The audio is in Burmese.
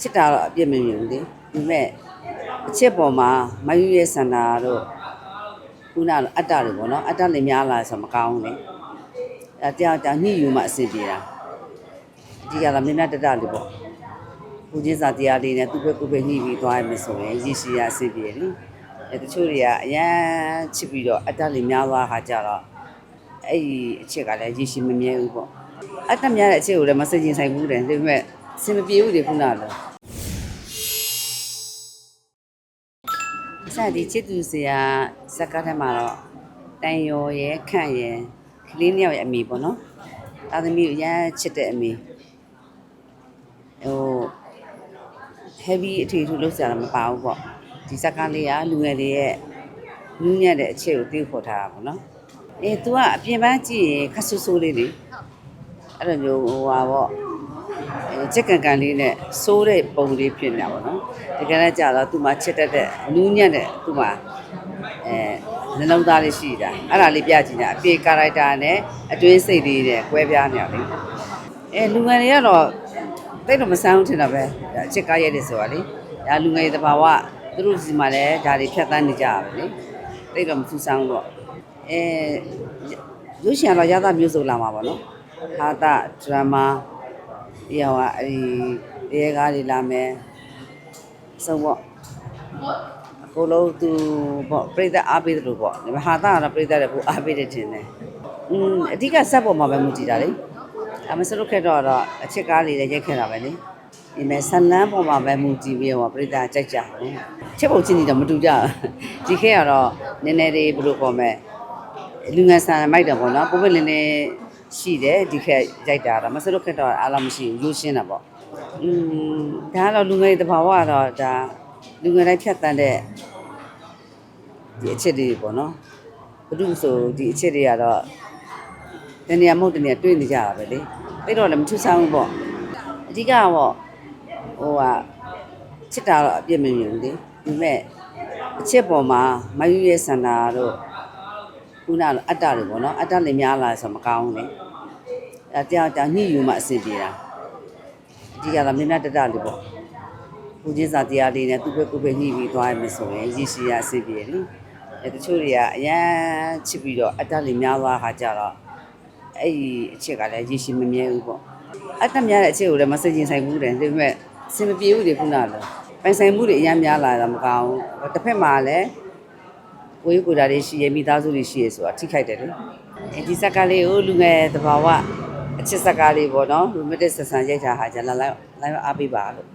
ချစ်တာတော့အပြစ်မမြင်ဘူးလေဒီမဲ့အချစ်ပေါ်မှာမယူရဲ့စန္ဒာတို့ခုနကအတ္တတွေပေါ့နော်အတ္တတွေများလာဆိုမကောင်းဘူးလေအဲတရားကြောင့်ညှိယူမှအဆင်ပြေတာအဒီကလာမြင်မြတ်တတလေးပေါ့ဘုရားစာတရားလေးနဲ့သူ့ဘက်ကိုယ်ပဲညှိပြီးသွားရမယ်ဆိုရင်ရည်ရှိရအဆင်ပြေလေအဲတချို့တွေကအရန်ချစ်ပြီးတော့အတ္တတွေများသွားခါကြတော့အဲ့ဒီအချက်ကလည်းရည်ရှိမမြဲဘူးပေါ့အတ္တများတဲ့အချက်ကိုလည်းမစိတ်ချဆိုင်ဘူးတဲ့ဒါပေမဲ့အဆင်မပြေဘူးလေခုနကလ အစဒီချစ်သူစရာဇက်ကထဲမှာတော့တန်ရော်ရဲ့ခန့်ရဲ့ကလေးနှစ်ယောက်ရဲ့အမိပေါ့နော်။သားသမီးကိုရမ်းချစ်တဲ့အမိဟို heavy အထည်ထူလုပ်စရာတော့မပါဘူးပေါ့။ဒီဇက်ကလေးကလူငယ်လေးရဲ့နူးညံ့တဲ့အချက်ကိုသိဖို့ထားတာပေါ့နော်။အေး तू ကအပြင်ပန်းကြည့်ရင်ခက်ဆူဆူလေးလေ။အဲ့လိုမျိုးဟိုဟာပေါ့အဲ ချစ်ကန်ကန်လေးနဲ့စိုးတဲ့ပုံလေးဖြစ်နေတာပေါ့နော်တကယ်လည်းကြာတော့သူ့မှာချစ်တတ်တဲ့နူးညံ့တဲ့သူ့မှာအဲနှလုံးသားလေးရှိတာအဲ့ဒါလေးပြကြည့်တာအပြေကာရိုက်တာနဲ့အတွင်းစိတ်လေးနဲ့ကွဲပြားနေရလေအဲလူငယ်တွေကတော့တိတ်တော့မဆန်းဘူးထင်တာပဲဒါအချစ်ကားရဲတယ်ဆိုတာလေဒါလူငယ်တွေတဘာဝသူတို့စီမှာလည်းဒါတွေဖြတ်သန်းနေကြရပဲလေတိတ်တော့မဆူဆန်းဘူးတော့အဲရုပ်ရှင်ကတော့ရသမျိုးစုံလာမှာပါနော်ဟာတာဒရမာ ဒီဟောအဲ့ဒီရဲကားတွေလာမယ်စုံပေါ့အကုန်လုံးသူပေါ့ပြိတ္တအားပေးတယ်လို့ပေါ့ဒီမှာဟာတာကတော့ပြိတ္တတွေပိုအားပေးတယ်ထင်တယ်อืมအဓိကစက်ပေါ်မှာပဲမူတည်တာလေအမစလုတ်ခက်တော့တော့အချစ်ကားလေးလည်းရိုက်ခဲ့တာပဲလေဒီမဲ့ဆန်လန်းပေါ်မှာပဲမူတည်ပြီးတော့ပြိတ္တကြိုက်ကြတယ်ချက်ပုံချင်းနေတော့မတူကြဘူးဒီခေတ်ကတော့နည်းနည်းလေးဘယ်လိုပေါ်မဲ့လူငယ်ဆန်မိုက်တယ်ပေါ့နော်ပုံပဲနည်းနည်း ရှိတယ်ဒီခက်ရိုက်တာတော့မစလုတ်ခက်တော့အားလုံးမရှိဘူးရိုးရှင်းတာပေါ့อืมဒါကတော့လူငယ်တဘာဝကတော့ဒါလူငယ်တိုင်းဖြတ်တန်းတဲ့ဒီအချက်တွေပေါ့နော်ဘုဒ္ဓဆိုဒီအချက်တွေကတော့တနေရာမဟုတ်တနေရာတွေ့နေကြတာပဲလေအဲ့တော့လည်းမထူးဆန်းဘူးပေါ့အဓိကကတော့ဟိုဟာချစ်တာတော့အပြစ်မမြင်ဘူးလေဒီမဲ့အချက်ပေါ်မှာမယူရဲ့စန္ဒာတို့ ခုနကအတ္တတွေပေါ့နော်အတ္တတွေများလာဆိုမကောင်းဘူးလေအဲတရားကြောင့်ညှိယူမှအဆင်ပြေတာအဒီကလာမြင်မြတ်တတလေးပေါ့ဘုရားစာတရားလေးနဲ့သူ့ဘက်ကိုယ်ပဲညှိပြီးသွားရမယ်ဆိုရင်ရည်ရှိရအစီပြေလေအဲတချို့တွေကအရန်ချစ်ပြီးတော့အတ္တလေးများသွားခါကြတော့အဲ့ဒီအချက်ကလည်းရည်ရှိမမြဲဘူးပေါ့အတ္တများတဲ့အချက်ကိုလည်းမစိတ်ချဆိုင်ဘူးတဲ့ဒါပေမဲ့အစင်မပြေဘူးလေခုနကလည်းပိုင်ဆိုင်မှုတွေအရန်များလာတာမကောင်းဘူးတစ်ဖက်မှာလည်း ကိုယ်ကိုယ်တာတွေရှိရမိသားစုတွေရှိရဆိုတာထိခိုက်တယ်လေအဲဒီဇက်ကလေးကိုလူငယ်သဘာဝအချစ်ဇက်ကလေးပေါ့နော်လူမတစ်ဆက်ဆံရိုက်တာဟာကျွန်တော်လိုက်လိုက်အားပေးပါလို့